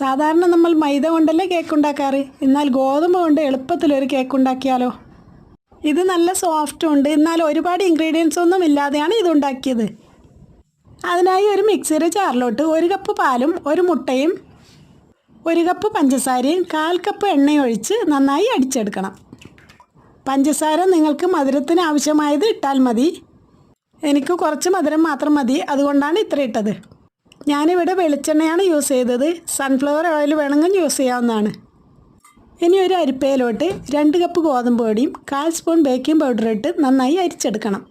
സാധാരണ നമ്മൾ മൈദ കൊണ്ടല്ലേ കേക്ക് ഉണ്ടാക്കാറ്? എന്നാൽ ഗോതമ്പ് കൊണ്ട് എളുപ്പത്തിലൊരു കേക്ക് ഉണ്ടാക്കിയാലോ? ഇത് നല്ല സോഫ്റ്റും ഉണ്ട്. എന്നാൽ ഒരുപാട് ഇൻഗ്രീഡിയൻസ് ഒന്നും ഇല്ലാതെയാണ് ഇത് ഉണ്ടാക്കിയത്. അതിനായി ഒരു മിക്സിയുടെ ചാറിലോട്ട് ഒരു കപ്പ് പാലും ഒരു മുട്ടയും ഒരു കപ്പ് പഞ്ചസാരയും കാൽ കപ്പ് എണ്ണയും ഒഴിച്ച് നന്നായി അടിച്ചെടുക്കണം. പഞ്ചസാര നിങ്ങൾക്ക് മധുരത്തിന് ആവശ്യമായത് ഇട്ടാൽ മതി. എനിക്ക് കുറച്ച് മധുരം മാത്രം മതി. അതുകൊണ്ടാണ് ഇത്ര ഇട്ടത്. ഞാനിവിടെ വെളിച്ചെണ്ണയാണ് യൂസ് ചെയ്തത്. സൺഫ്ലവർ ഓയിൽ വേണമെങ്കിൽ യൂസ് ചെയ്യാവുന്നതാണ്. ഇനി ഒരു അരിപ്പയിലോട്ട് രണ്ട് കപ്പ് ഗോതമ്പ് പൊടിയും കാൽ സ്പൂൺ ബേക്കിംഗ് പൗഡർ ഇട്ട് നന്നായി അരിച്ചെടുക്കണം.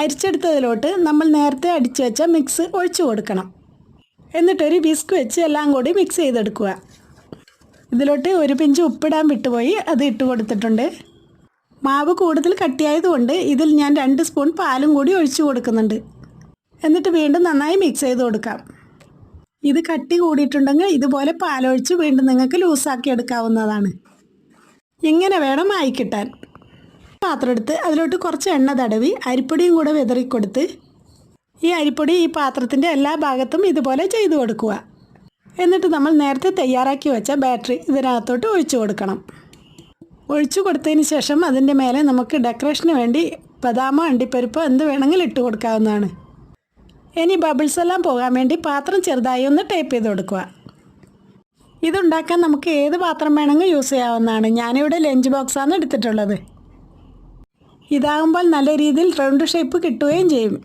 അരിച്ചെടുത്തതിലോട്ട് നമ്മൾ നേരത്തെ അടിച്ചു വെച്ച മിക്സ് ഒഴിച്ചു കൊടുക്കണം. എന്നിട്ടൊരു വിസ്ക് വെച്ച് എല്ലാം കൂടി മിക്സ് ചെയ്തെടുക്കുക. ഇതിലോട്ട് ഒരു പിഞ്ച് ഉപ്പിടാൻ വിട്ടുപോയി അത് ഇട്ട് കൊടുത്തിട്ടുണ്ട്. മാവ് കൂടുതൽ കട്ടിയായതുകൊണ്ട് ഇതിൽ ഞാൻ രണ്ട് സ്പൂൺ പാലും കൂടി ഒഴിച്ചു കൊടുക്കുന്നുണ്ട്. എന്നിട്ട് വീണ്ടും നന്നായി മിക്സ് ചെയ്ത് കൊടുക്കാം. ഇത് കട്ടി കൂടിയിട്ടുണ്ടെങ്കിൽ ഇതുപോലെ പാലൊഴിച്ച് വീണ്ടും നിങ്ങൾക്ക് ലൂസാക്കി എടുക്കാവുന്നതാണ്. ഇങ്ങനെ വേണം ആയി കിട്ടാൻ. പാത്രം എടുത്ത് അതിലോട്ട് കുറച്ച് എണ്ണ തടവി അരിപ്പൊടിയും കൂടെ വിതറിക്കൊടുത്ത് ഈ അരിപ്പൊടി ഈ പാത്രത്തിന്റെ എല്ലാ ഭാഗത്തും ഇതുപോലെ ചെയ്തു കൊടുക്കുക. എന്നിട്ട് നമ്മൾ നേരത്തെ തയ്യാറാക്കി വെച്ച ബാറ്ററി ഇതിനകത്തോട്ട് ഒഴിച്ചു കൊടുക്കണം. ഒഴിച്ചു കൊടുത്തതിന് ശേഷം അതിന്റെ മേലെ നമുക്ക് ഡെക്കറേഷന് വേണ്ടി ബദാമോ അണ്ടിപ്പരിപ്പോ എന്ത് വേണമെങ്കിലും ഇട്ട് കൊടുക്കാവുന്നതാണ്. ഇനി ബബിൾസ് എല്ലാം പോകാൻ വേണ്ടി പാത്രം ചെറുതായി ഒന്ന് ടേപ്പ് ചെയ്ത് കൊടുക്കുക. ഇതുണ്ടാക്കാൻ നമുക്ക് ഏത് പാത്രം വേണമെങ്കിൽ യൂസ് ചെയ്യാവുന്നതാണ്. ഞാനിവിടെ ലഞ്ച് ബോക്സാണ് എടുത്തിട്ടുള്ളത്. ഇതാകുമ്പോൾ നല്ല രീതിയിൽ റൗണ്ട് ഷേപ്പ് കിട്ടുകയും ചെയ്യും.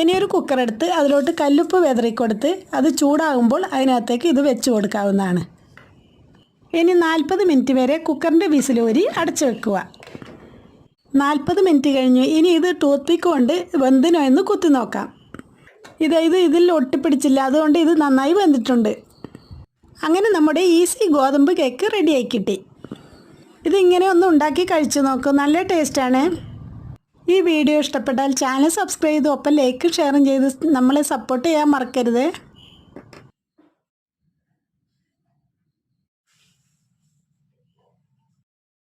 ഇനി ഒരു കുക്കർ എടുത്ത് അതിലോട്ട് കല്ലുപ്പ് വെതറി കൊടുത്ത് അത് ചൂടാകുമ്പോൾ അതിനകത്തേക്ക് ഇത് വെച്ച് കൊടുക്കാവുന്നതാണ്. ഇനി നാൽപ്പത് മിനിറ്റ് വരെ കുക്കറിന്റെ വിസിലൂരി അടച്ചു വെക്കുക. നാൽപ്പത് മിനിറ്റ് കഴിഞ്ഞ് ഇനി ഇത് ടൂത്ത് പിക്ക് കൊണ്ട് വെന്തിനോ എന്ന് കുത്തി നോക്കാം. ഇത് ഇത് ഇതിൽ ഒട്ടിപ്പിടിച്ചില്ല. അതുകൊണ്ട് ഇത് നന്നായി വന്നിട്ടുണ്ട് അങ്ങനെ നമ്മുടെ ഈസി ഗോതമ്പ് കേക്ക് റെഡിയായി കിട്ടി. ഇതിങ്ങനെ ഒന്ന് ഉണ്ടാക്കി കഴിച്ചു നോക്കൂ. നല്ല ടേസ്റ്റാണ് ഈ വീഡിയോ ഇഷ്ടപ്പെട്ടാൽ ചാനൽ സബ്സ്ക്രൈബ് ചെയ്തു ഒപ്പം ലൈക്കും ഷെയറും ചെയ്ത് നമ്മളെ സപ്പോർട്ട് ചെയ്യാൻ മറക്കരുത്.